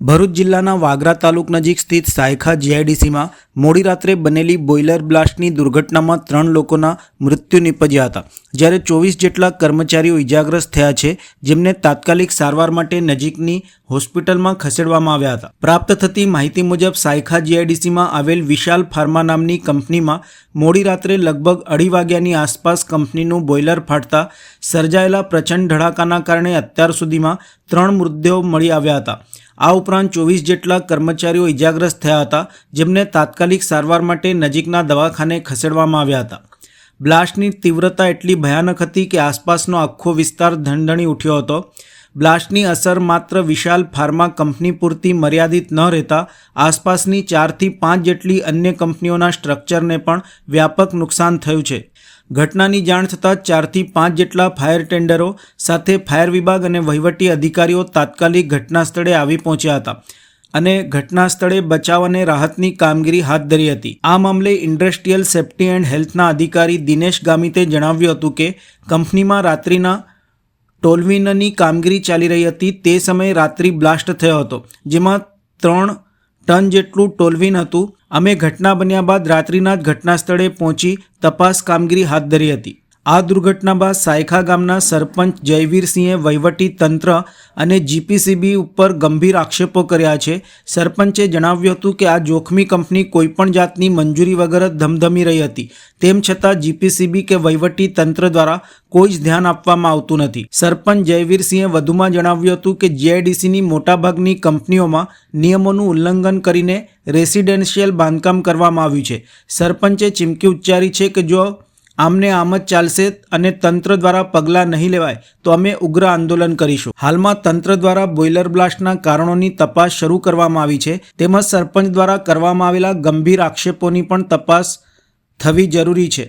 ભરૂચ જિલ્લાના વાગરા તાલુક નજીક સ્થિત સાયખા જીઆઈડીસીમાં મોડી રાત્રે બનેલી બોઇલર બ્લાસ્ટની દુર્ઘટનામાં ત્રણ લોકોના મૃત્યુ નિપજ્યા હતા. જ્યારે ચોવીસ જેટલા કર્મચારીઓ ઇજાગ્રસ્ત થયા છે, જેમને તાત્કાલિક સારવાર માટે નજીકની હોસ્પિટલમાં ખસેડવામાં આવ્યા હતા. પ્રાપ્ત થતી માહિતી મુજબ, સાયખા જીઆઈડીસીમાં આવેલ વિશાલ ફાર્મા નામની કંપનીમાં મોડી રાત્રે લગભગ અઢી વાગ્યાની આસપાસ કંપનીનું બોઇલર ફાટતા સર્જાયેલા પ્રચંડ ધડાકાના કારણે અત્યાર સુધીમાં ત્રણ મૃતદેહો મળી આવ્યા હતા. આ ઉપરાંત ચોવીસ જેટલા કર્મચારીઓ ઇજાગ્રસ્ત થયા હતા, જેમને તાત્કાલિક સારવાર માટે નજીકના દવાખાને ખસેડવામાં આવ્યા હતા. બ્લાસ્ટની તીવ્રતા એટલી ભયાનક હતી કે આસપાસનો આખો વિસ્તાર ધણધણી ઉઠ્યો હતો. બ્લાસ્ટની અસર માત્ર વિશાલ ફાર્મા કંપની પૂરતી મર્યાદિત ન રહેતા, આસપાસની ચારથી પાંચ જેટલી અન્ય કંપનીઓના સ્ટ્રક્ચરને પણ વ્યાપક નુકસાન થયું છે. ઘટનાની જાણ થતાં ચારથી પાંચ જેટલા ફાયર ટેન્ડરો સાથે ફાયર વિભાગ અને વહીવટી અધિકારીઓ તાત્કાલિક ઘટના સ્થળે આવી પહોંચ્યા હતા અને ઘટના સ્થળે બચાવ અને રાહતની કામગીરી હાથ ધરી હતી. આ મામલે ઇન્ડસ્ટ્રીયલ સેફ્ટી એન્ડ હેલ્થના અધિકારી દિનેશ ગામિતે જણાવ્યું હતું કે, કંપનીમાં રાત્રિના ટોલવીનની કામગીરી ચાલી રહી હતી તે સમયે રાત્રિ બ્લાસ્ટ થયો હતો, જેમાં ત્રણ ટન જેટલું ટોલવિન હતું. અમે ઘટના બન્યા બાદ રાત્રિના જ ઘટના સ્થળે પહોંચી તપાસ કામગીરી હાથ ધરી હતી. આ દુર્ઘટના બાદ સાયખા ગામના સરપંચ જયવીરસિંહે વહીવટી તંત્ર અને જીપીસીબી ઉપર ગંભીર આક્ષેપો કર્યા છે. સરપંચે જણાવ્યું હતું કે આ જોખમી કંપની કોઈપણ જાતની મંજૂરી વગર જ ધમધમી રહી હતી. તેમ છતાં જીપીસીબી કે વહીવટી તંત્ર દ્વારા કોઈ જ ધ્યાન આપવામાં આવતું નથી. સરપંચ જયવીરસિંહે વધુમાં જણાવ્યું હતું કે જીઆઈડીસીની મોટાભાગની કંપનીઓમાં નિયમોનું ઉલ્લંઘન કરીને રેસિડેન્શિયલ બાંધકામ કરવામાં આવ્યું છે. સરપંચે ચીમકી ઉચ્ચારી છે કે જો આમને આમ જ ચાલશે અને તંત્ર દ્વારા પગલાં નહીં લેવાય તો અમે ઉગ્ર આંદોલન કરીશું. હાલમાં તંત્ર દ્વારા બોઇલર બ્લાસ્ટના કારણોની તપાસ શરૂ કરવામાં આવી છે. તેમજ સરપંચ દ્વારા કરવામાં આવેલા ગંભીર આક્ષેપોની પણ તપાસ થવી જરૂરી છે.